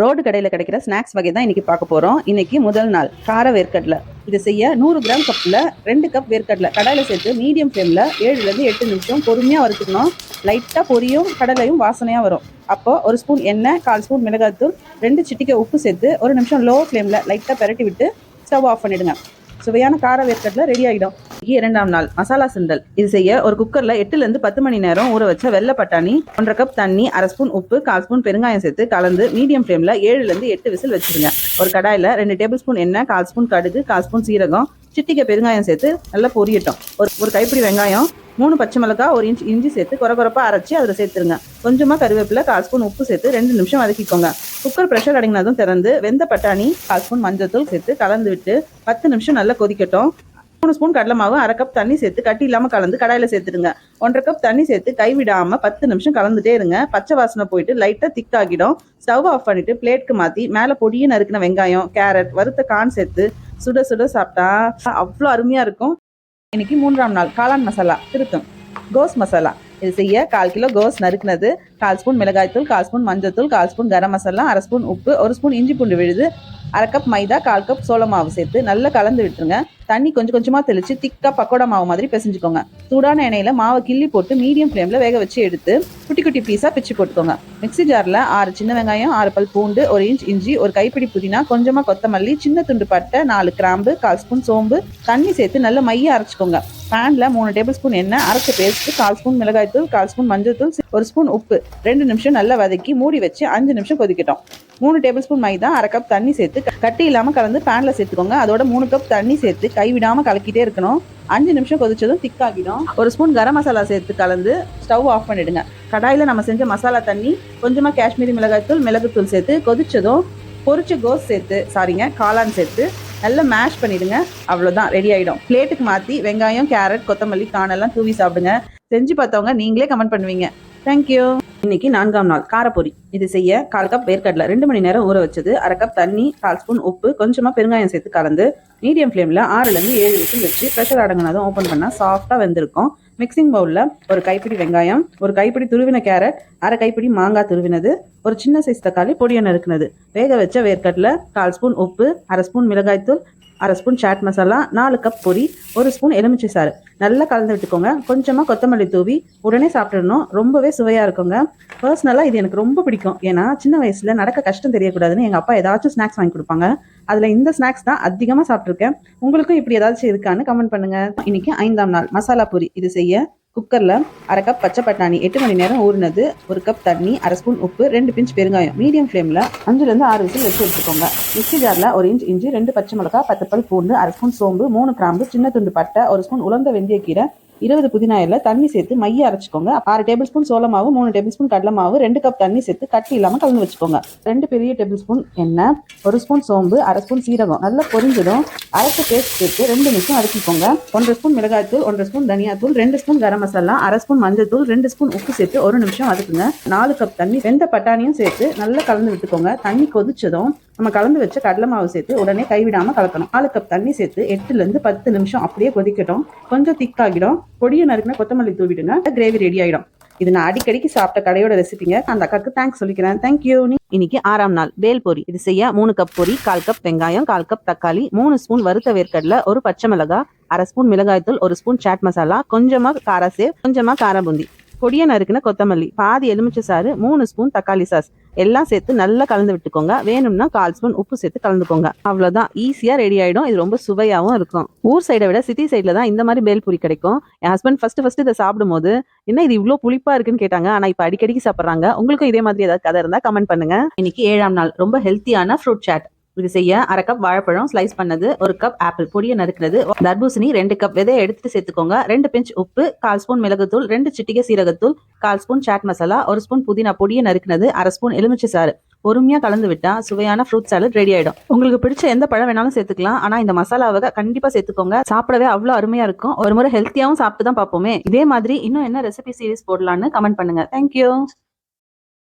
Road கடையில் கிடைக்கிற snacks வகை தான் இன்றைக்கி பார்க்க போகிறோம் இன்றைக்கி முதல் நாள். கார வேர்க்கடலை. இது செய்ய நூறு கிராம் கப்பில் ரெண்டு கப் வேர்க்கடலை. கடையில் சேர்த்து மீடியம் ஃப்ளேமில் ஏழுலேருந்து எட்டு நிமிஷம் பொறுமையாக வறுத்துக்கணும். லைட்டாக பொரியும் கடலையும் வாசனையாக வரும். அப்போ ஒரு ஸ்பூன் எண்ணெய் கால் ஸ்பூன் மிளகாத்தூள் ரெண்டு சிட்டிக்கை உப்பு சேர்த்து ஒரு நிமிஷம் லோ ஃப்ளேமில் லைட்டாக பெரட்டி விட்டு ஸ்டவ் ஆஃப் பண்ணிவிடுங்க சுவையான கார வேர்க்கடலை ரெடி ஆகிடும் இரண்டாம் நாள் மசாலா சுண்டல். இது செய்ய ஒரு குக்கர்ல எட்டுல இருந்து பத்து மணி நேரம் ஊற வச்ச வெள்ளை பட்டாணி ஒன்றரை கப் தண்ணி அரை ஸ்பூன் உப்பு கால் ஸ்பூன் பெருங்காயம் சேர்த்து கலந்து மீடியம் ஃப்ளேம்ல ஏழுல இருந்து எட்டு விசில் வச்சிருங்க. ஒரு கடாயில ரெண்டு டேபிள் ஸ்பூன் எண்ணெய் கால் ஸ்பூன் கடுகு கால் ஸ்பூன் சீரகம் சிட்டிக்க பெருங்காயம் சேர்த்து நல்லா பொரியட்டும். ஒரு ஒரு கைப்பிடி வெங்காயம் மூணு பச்சை மிளகாய் ஒரு இன்ச் இஞ்சி சேர்த்து குறை குறைப்பா அரைச்சி அதில் சேர்த்துருங்க. கொஞ்சமாக கருவேப்பிலை கால் ஸ்பூன் உப்பு சேர்த்து ரெண்டு நிமிஷம் வதக்கிக்கோங்க. குக்கர் ப்ரெஷர் அடங்கினதும் திறந்து வெந்த பட்டாணி கால் ஸ்பூன் மஞ்சத்தூள் சேர்த்து கலந்து விட்டு பத்து நிமிஷம் நல்லா கொதிக்கட்டும். மூணு ஸ்பூன் கடலை மாவு அரை கப் தண்ணி சேர்த்து கட்டி இல்லாமல் கலந்து கடாயில் சேர்த்துடுங்க. ஒன்றரை கப் தண்ணி சேர்த்து கைவிடாமல் பத்து நிமிஷம் கலந்துட்டே இருங்க. பச்சை வாசனை போயிட்டு லைட்டாக திக் ஆகிடும். ஸ்டவ் ஆஃப் பண்ணிட்டு பிளேட்க்கு மாற்றி மேலே பொடியை நறுக்கின வெங்காயம் கேரட் வறுத்த கான் சேர்த்து சுட சுட சாப்பிட்டா அவ்வளோ அருமையாக இருக்கும். இன்னைக்கு மூன்றாம் நாள் காளான் மசாலா திருத்தம். கோஸ் மசாலா. இது செய்ய கால் கிலோ கோஸ் நறுக்குனது. கால் ஸ்பூன் மிளகாய்த்தூள் கால் ஸ்பூன் மஞ்சத்தூள் கால் ஸ்பூன் கரம் மசாலா அரை ஸ்பூன் உப்பு ஒரு ஸ்பூன் இஞ்சி பூண்டு விழுது அரை கப் மைதா கால் கப் சோள மாவு சேர்த்து நல்லா கலந்து விட்டுருங்க. தண்ணி கொஞ்சம் கொஞ்சமாக தெளித்து திக்காக பக்கோடா மாவு மாதிரி பிசைஞ்சுக்கோங்க. சூடான எண்ணெயில் மாவை கிள்ளி போட்டு மீடியம் ஃப்ளேமில் வேக வச்சு எடுத்து குட்டி குட்டி பீஸாக பிச்சு போட்டுக்கோங்க. மிக்ஸி ஜாரில் ஆறு சின்ன வெங்காயம் ஆறு பல் பூண்டு ஒரு இன்ச் இஞ்சி ஒரு கைப்பிடி புதினா கொஞ்சமாக கொத்தமல்லி சின்ன துண்டு பட்டை நாலு கிராம்பு கால் ஸ்பூன் சோம்பு தண்ணி சேர்த்து நல்லா மைய அரைச்சிக்கோங்க. பேனில் மூணு டேபிள் ஸ்பூன் எண்ணெய் அரைச்ச பேஸ்ட்டு கால் ஸ்பூன் மிளகாய்த்தூள் கால் ஸ்பூன் மஞ்சள்தூள் ஒரு ஸ்பூன் உப்பு. ரெண்டு நிமிஷம் நல்லா வதக்கி மூடி வச்சு அஞ்சு நிமிஷம் கொதிக்கட்டும். மூணு டேபிள் ஸ்பூன் மைதா அரை கப் தண்ணி சேர்த்து கட்டி இல்லாமல் கலந்து பேனில் சேர்த்துக்கோங்க. அதோட மூணு கப் தண்ணி சேர்த்து கைவிடாமல் கலக்கிட்டே இருக்கணும். அஞ்சு நிமிஷம் கொதிச்சதும் திக்காகிடும். ஒரு ஸ்பூன் கரம் மசாலா சேர்த்து கலந்து ஸ்டவ் ஆஃப் பண்ணிடுங்க. கடாயில் நம்ம செஞ்ச மசாலா தண்ணி கொஞ்சமாக காஷ்மீரி மிளகாய்த்தூள் மிளகுத்தூள் சேர்த்து கொதிச்சதும் பொரிச்ச கோஸ் சேர்த்து சாரிங்க காளான் சேர்த்து நல்லா மேஷ் பண்ணிடுங்க. அவ்வளோதான் ரெடி ஆகிடும் பிளேட்டுக்கு மாற்றி வெங்காயம் கேரட் கொத்தமல்லி காணெல்லாம் தூவி சாப்பிடுங்க. செஞ்சு பார்த்தவங்க நீங்களே கமெண்ட் பண்ணுவீங்க. தேங்க்யூ இன்னைக்கு நான்காம் நாள் காரப்பொரி. இது செய்ய கால் கப் வேர்க்கடலை ரெண்டு மணி நேரம் ஊற வச்சது அரை கப் தண்ணி கால் ஸ்பூன் உப்பு கொஞ்சமாக பெருங்காயம் சேர்த்து கலந்து மீடியம் ஃப்ளேமில் ஆறுலேருந்து ஏழு விசில் வச்சு ப்ரெஷர் அடங்கினதும் ஓப்பன் பண்ணால் சாஃப்டாக வெந்திருக்கும். மிக்சிங் பவுலில் ஒரு கைப்பிடி வெங்காயம் ஒரு கைப்பிடி துருவின கேரட் அரை கைப்பிடி மாங்காய் துருவினது ஒரு சின்ன சைஸ் தக்காளி பொடியை நறுக்குனது வேக வச்ச வேர்க்கடலை கால் ஸ்பூன் உப்பு அரை ஸ்பூன் மிளகாய்த்தூள் அரை ஸ்பூன் சாட் மசாலா நாலு கப் பொரி ஒரு ஸ்பூன் எலுமிச்சை சாறு. நல்லா கலந்து விட்டுக்கோங்க. கொஞ்சமாக கொத்தமல்லி தூவி உடனே சாப்பிட்டுடணும். ரொம்பவே சுவையாக இருக்குங்க. பர்சனலாக இது எனக்கு ரொம்ப பிடிக்கும். ஏன்னா சின்ன வயசில் நடக்க கஷ்டம் தெரியக்கூடாதுன்னு எங்கள் அப்பா ஏதாச்சும் ஸ்நாக்ஸ் வாங்கி கொடுப்பாங்க. அதில் இந்த ஸ்நாக்ஸ் தான் அதிகமாக சாப்பிட்ருக்கேன் உங்களுக்கும் இப்படி ஏதாச்சும் இருக்கான்னு கமெண்ட் பண்ணுங்க. இன்றைக்கி ஐந்தாம் நாள் மசாலா பூரி. இது செய்ய குக்கரில் அரை கப் பச்சை பட்டாணி எட்டு மணி நேரம் ஊறினது ஒரு கப் தண்ணி அரை ஸ்பூன் உப்பு ரெண்டு பிஞ்ச் பெருங்காயம். மீடியம் ஃப்ளேமில் அஞ்சுலேருந்து ஆறு விசில் வச்சு எடுத்துக்கோங்க. மிக்சி ஜாரில் ஒரு இன்ச் இஞ்சி ரெண்டு பச்சை மிளகா பத்து பல் பூண்டு அரை ஸ்பூன் சோம்பு மூணு கிராம்பு சின்ன துண்டு பட்டை ஒரு ஸ்பூன் உலர்ந்த வெந்தயக்கீரை இருபது புதினா இலை தண்ணி சேர்த்து மைய அரைச்சிக்கோங்க. ஆறு டேபிள் ஸ்பூன் சோள மாவு மூணு டேபிள் ஸ்பூன் கடலை மாவு ரெண்டு கப் தண்ணி சேர்த்து கட்டி இல்லாமல் கலந்து வச்சுக்கோங்க. ரெண்டு பெரிய டேபிள் ஸ்பூன் எண்ணெய் ஒரு ஸ்பூன் சோம்பு அரை ஸ்பூன் சீரகம். நல்லா பொரிஞ்சதும் அரைச்ச பேஸ்ட் சேர்த்து ரெண்டு நிமிஷம் அரைச்சிக்கோங்க. ஒன்றரை ஸ்பூன் மிளகாய்த்தூள் ஒன்றரை ஸ்பூன் தனியாத்தூள் ரெண்டு ஸ்பூன் கரம் மசாலா அரை ஸ்பூன் மஞ்சள் தூள் ரெண்டு ஸ்பூன் உப்பு சேர்த்து ஒரு நிமிஷம் வதக்குங்க. நாலு கப் தண்ணி வெந்த பட்டாணியும் சேர்த்து நல்லா கலந்து விட்டுக்கோங்க. தண்ணி கொதிச்சதும் நம்ம கலந்து வச்ச கடலை மாவு சேர்த்து உடனே கைவிடாம கலக்கணும். நாலு கப் தண்ணி சேர்த்து எட்டுலேருந்து பத்து நிமிஷம் அப்படியே கொதிக்கட்டும். கொஞ்சம் திக்காகிடும் பொடியை நறுக்கின கொத்தமல்லி தூவிடுங்க. கிரேவி ரெடி ஆகிடும் இது நான் அடிக்கடிக்கு சாப்பிட்ட கடையோட ரெசிபிங்க அந்த அக்காக்கு தேங்க்ஸ் சொல்லிக்கிறேன். தேங்க்யூ இன்னைக்கு ஆறாம் நாள். வேல் பொரி. இது செய்ய மூணு கப் பொரி கால் கப் வெங்காயம் கால் கப் தக்காளி மூணு ஸ்பூன் வறுத்த வேர்க்கடலை ஒரு பச்சை மிளகாய் அரை ஸ்பூன் மிளகாய்த்தூள் ஒரு ஸ்பூன் சாட் மசாலா கொஞ்சமா கார சேவ் கொஞ்சமா கார பூந்தி பொடியை நறுக்குன கொத்தமல்லி பாதி எலுமிச்சை சாறு மூணு ஸ்பூன் தக்காளி சாஸ். எல்லாம் சேர்த்து நல்லா கலந்து விட்டுக்கோங்க. வேணும்னா கால் ஸ்பூன் உப்பு சேர்த்து கலந்துக்கோங்க. அவ்வளோதான் ஈஸியாக ரெடி ஆகிடும் இது ரொம்ப சுவையாகவும் இருக்கும். ஊர் சைடை விட சிட்டி சைடில் தான் இந்த மாதிரி பேல்பூரி கிடைக்கும். என் ஹஸ்பண்ட் ஃபஸ்ட்டு ஃபஸ்ட்டு இதை சாப்பிடும்போது என்ன இது இவ்வளோ புளிப்பா இருக்குன்னு கேட்டாங்க. ஆனால் இப்போ அடிக்கடிக்கு சாப்பிட்றாங்க. உங்களுக்கும் இதே மாதிரி ஏதாவது கதை இருந்தால் கமெண்ட் பண்ணுங்க. இன்னைக்கு ஏழாம் நாள். ரொம்ப ஹெல்த்தியான ஃப்ரூட் சாட் இது செய்ய அரை கப் வாழைப்பழம் ஸ்லைஸ் பண்ணது ஒரு கப் ஆப்பிள் பொடியை நறுக்கிறது தர்பூசணி ரெண்டு கப் விதையை எடுத்துட்டு சேர்த்துக்கோங்க. ரெண்டு பிஞ்ச் உப்பு கால் ஸ்பூன் மிளகுத்தூள் ரெண்டு சிட்டிகை சீரகத்தூள் கால் ஸ்பூன் சாட் மசாலா ஒரு ஸ்பூன் புதினா பொடியை நறுக்கிறது அரை ஸ்பூன் எலுமிச்சை சாறு. பொறுமையா கலந்து விட்டா சுவையான ஃப்ரூட் சாலட் ரெடி ஆயிடும். உங்களுக்கு பிடிச்ச எந்த பழம் வேணாலும் சேர்த்துக்கலாம். ஆனா இந்த மசாலாவை கண்டிப்பா சேர்த்துக்கோங்க. சாப்பிடவே அவ்வளவு அருமையா இருக்கும். ஒரு முறை ஹெல்த்தியாவும் சாப்பிட்டு தான் பார்ப்போமே. இதே மாதிரி இன்னும் என்ன ரெசிபி சீரிஸ் போடலான்னு கமெண்ட் பண்ணுங்க. Thank you